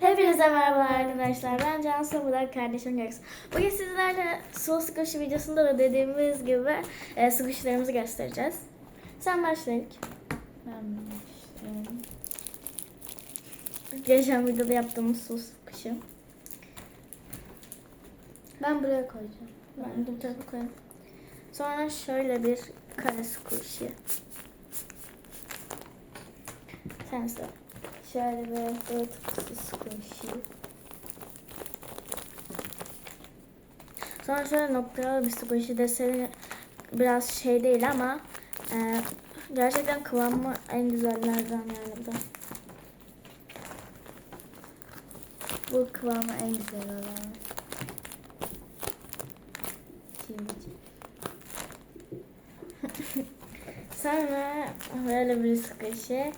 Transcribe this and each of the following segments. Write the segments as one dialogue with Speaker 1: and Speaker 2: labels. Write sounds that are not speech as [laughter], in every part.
Speaker 1: Hepinize merhaba arkadaşlar. Ben Cansu, bu da kardeşim Göksu. Bugün sizlerle Soul Squishy videosunda da dediğimiz gibi e, squishy'lerimizi göstereceğiz. Sen başla ilk.
Speaker 2: Ben başlayayım.
Speaker 1: Geçen videoda yaptığımız Soul Squishy.
Speaker 2: Ben buraya koyacağım.
Speaker 1: Ben de bu tarafa koyayım. Sonra şöyle bir kare squishy. Sen söyle.
Speaker 2: Şöyle bir dört kutu squishy.
Speaker 1: Sonra şöyle noktalı bir squishy deseni biraz şey değil ama e, gerçekten kıvamı en güzellerden yani bu da.
Speaker 2: Bu kıvamı en güzel olan. [laughs]
Speaker 1: Sonra böyle bir squishy.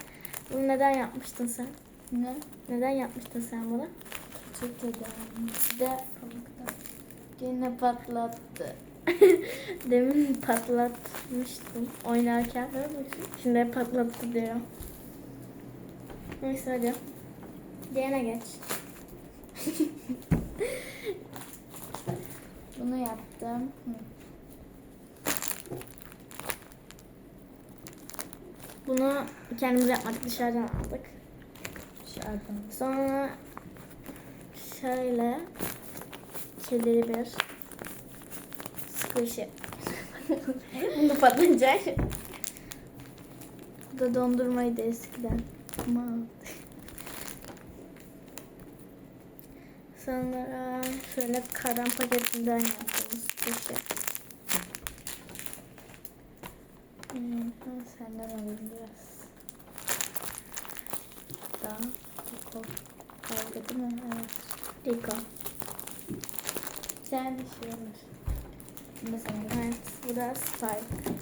Speaker 1: Bunu neden yapmıştın sen?
Speaker 2: ne?
Speaker 1: Neden yapmıştın sen bunu?
Speaker 2: Çok ederim. Bir de pamukta. Yine patlattı. [laughs]
Speaker 1: Demin patlatmıştım oynarken. Şimdi patlattı diyor. Neyse hadi. Diğerine geç. [laughs]
Speaker 2: Bunu yaptım. Hı.
Speaker 1: Bunu kendimiz yapmadık dışarıdan aldık.
Speaker 2: Dışarıdan.
Speaker 1: Sonra şöyle kedili bir squishy. [laughs] Bunu patlayacak. Bu da dondurmaydı eskiden.
Speaker 2: Ama
Speaker 1: Sonra şöyle karan paketinden yaptığımız squishy.
Speaker 2: hmm, ben senden alayım biraz. Daha. Koko. Kavga değil mi? Evet.
Speaker 1: Rico.
Speaker 2: Sen de şey olur. De.
Speaker 1: Evet, bu da Spike.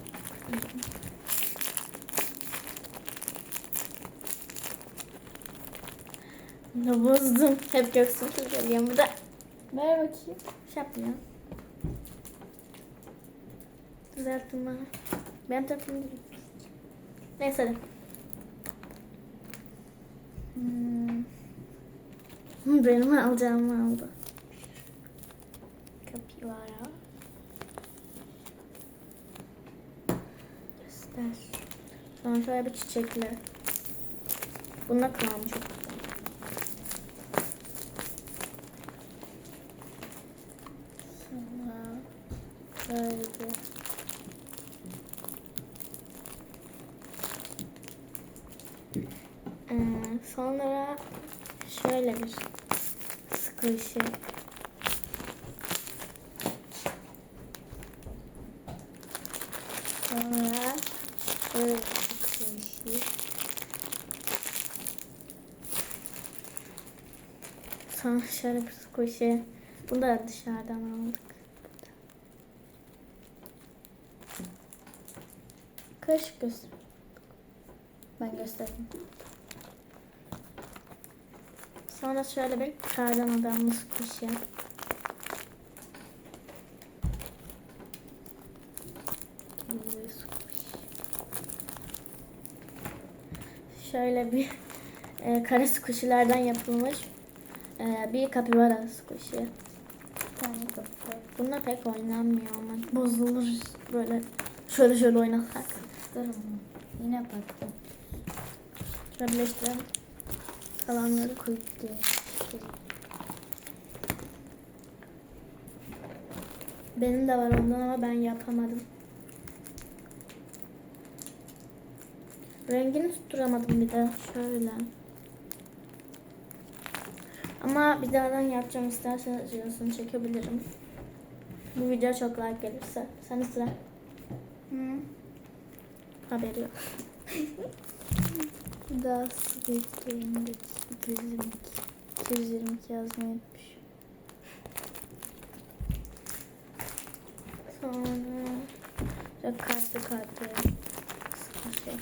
Speaker 1: Ne bozdum. Hep göksün geliyorum bir de.
Speaker 2: Ver bakayım.
Speaker 1: Şey yapmıyor. Düzelttim bana. Ben tarafım değil. Neyse.
Speaker 2: Hmm.
Speaker 1: Benim alacağımı aldı.
Speaker 2: Kapivara.
Speaker 1: Göster. Sonra şöyle bir çiçekli. Bununla kıvamı çok güzel.
Speaker 2: Sonra böyle bir
Speaker 1: Ee, sonra şöyle bir squishy.
Speaker 2: Sonra böyle şey.
Speaker 1: Sonra şöyle bir squishy. Bunu da dışarıdan aldık.
Speaker 2: Karışık göster. Ben gösterdim.
Speaker 1: Sonra şöyle bir kardan adamlı squishy. Şöyle bir e, kare squishy'lerden yapılmış e, bir kapibara
Speaker 2: kapı.
Speaker 1: Bununla pek oynanmıyor ama bozulur böyle şöyle şöyle oynasak.
Speaker 2: Yine baktım.
Speaker 1: Şöyle birleştirelim. Kalanları koy.
Speaker 2: Kuytu.
Speaker 1: Benim de var ondan ama ben yapamadım. Rengini tutturamadım bir de. Şöyle. Ama bir daha'dan yapacağım isterseniz videosunu çekebilirim. Bu video çok like gelirse. Sen sıra.
Speaker 2: Hı.
Speaker 1: Haberi yok. [laughs]
Speaker 2: Daha Squid'de 222. 222 yazmayı unutmuş.
Speaker 1: Sonra şöyle kartlı kartlı. Şey.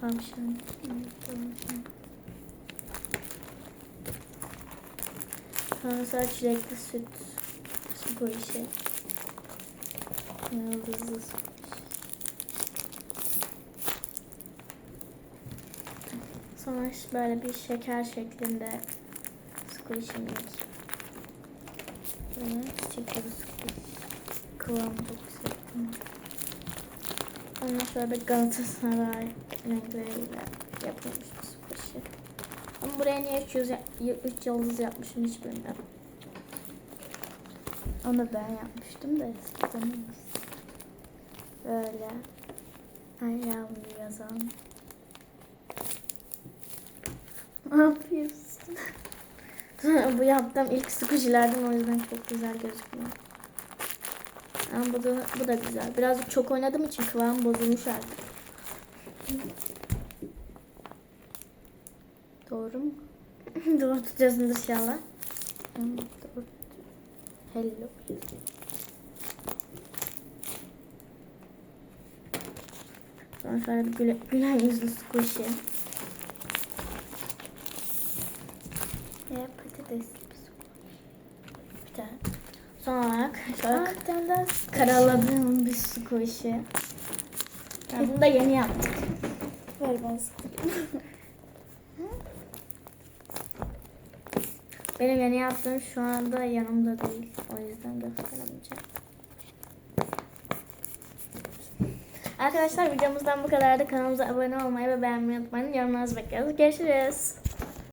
Speaker 1: Tavşan.
Speaker 2: Tavşan.
Speaker 1: Sonra çilekli süt. Bu işi.
Speaker 2: Yıldızlı.
Speaker 1: Sonra böyle bir şeker şeklinde squish'imiz. Böyle çiçekli bir squish. Kıvamı çok güzel. Ondan sonra bir Galatasaray renkleriyle yapılmış bir squish'i. Ama buraya niye 3, 3 yıldız yapmışım hiç bilmiyorum.
Speaker 2: Onu ben yapmıştım da eskiden. Böyle. Ayağımı yazan.
Speaker 1: Ne yapıyorsun? [laughs] Bu yaptığım ilk squishy'lerden o yüzden çok güzel gözüküyor. Ama bu da, bu da güzel. Birazcık çok oynadığım için kıvam bozulmuş artık.
Speaker 2: Doğru mu? [laughs]
Speaker 1: Doğru tutuyorsun inşallah.
Speaker 2: Hello.
Speaker 1: Sonra şöyle bir güle, gülen yüzlü squishy.
Speaker 2: Ya patates.
Speaker 1: Bir tane. Son olarak şöyle karaladığım bir squishy. Yani bunu da yeni yaptık.
Speaker 2: Ver ben.
Speaker 1: Benim yeni yaptığım şu anda yanımda değil. O yüzden gösteremeyeceğim. Arkadaşlar videomuzdan bu kadardı. Kanalımıza abone olmayı ve beğenmeyi unutmayın. Yorumlarınızı bekliyoruz. Görüşürüz.